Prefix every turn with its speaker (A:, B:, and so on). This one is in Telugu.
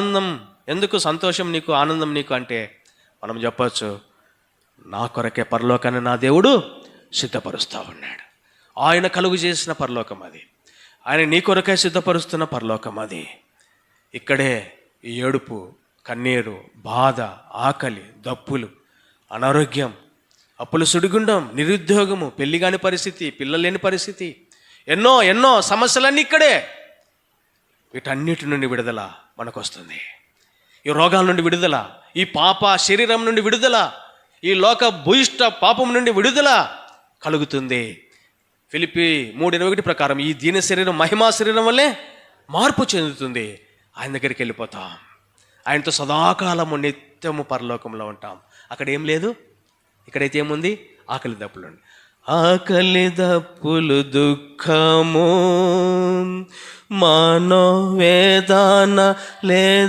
A: ఆనందం ఎందుకు సంతోషం నీకు ఆనందం నీకు అంటే మనం చెప్పచ్చు నా కొరకే పరలోకాన్ని నా దేవుడు సిద్ధపరుస్తూ ఉన్నాడు. ఆయన కలుగు చేసిన పరలోకం అది. ఆయన నీ కొరకే సిద్ధపరుస్తున్న పరలోకం అది. ఇక్కడే ఈ ఏడుపు కన్నీరు బాధ ఆకలి దప్పులు అనారోగ్యం అప్పుల సుడిగుండం నిరుద్యోగము పెళ్ళి కాని పరిస్థితి పిల్లలేని పరిస్థితి ఎన్నో ఎన్నో సమస్యలన్నీ ఇక్కడే. వీటన్నిటి నుండి విడుదల మనకు వస్తుంది ఈ రోగాల నుండి విడుదల ఈ పాప శరీరం నుండి విడుదల ఈ లోక భూయిష్ట పాపం నుండి విడుదల కలుగుతుంది. ఫిలిపి మూడు ఇరవై ఒకటి ప్రకారం ఈ దీన శరీరం మహిమా శరీరం వల్లే మార్పు చెందుతుంది. ఆయన దగ్గరికి వెళ్ళిపోతాం. ఆయనతో సదాకాలము నిత్యము పరలోకంలో ఉంటాం. అక్కడ ఏం లేదు. ఇక్కడైతే ఏముంది? ఆకలి దప్పులు ఆకలి దప్పులు దుఃఖము మనోవేదన లేదు.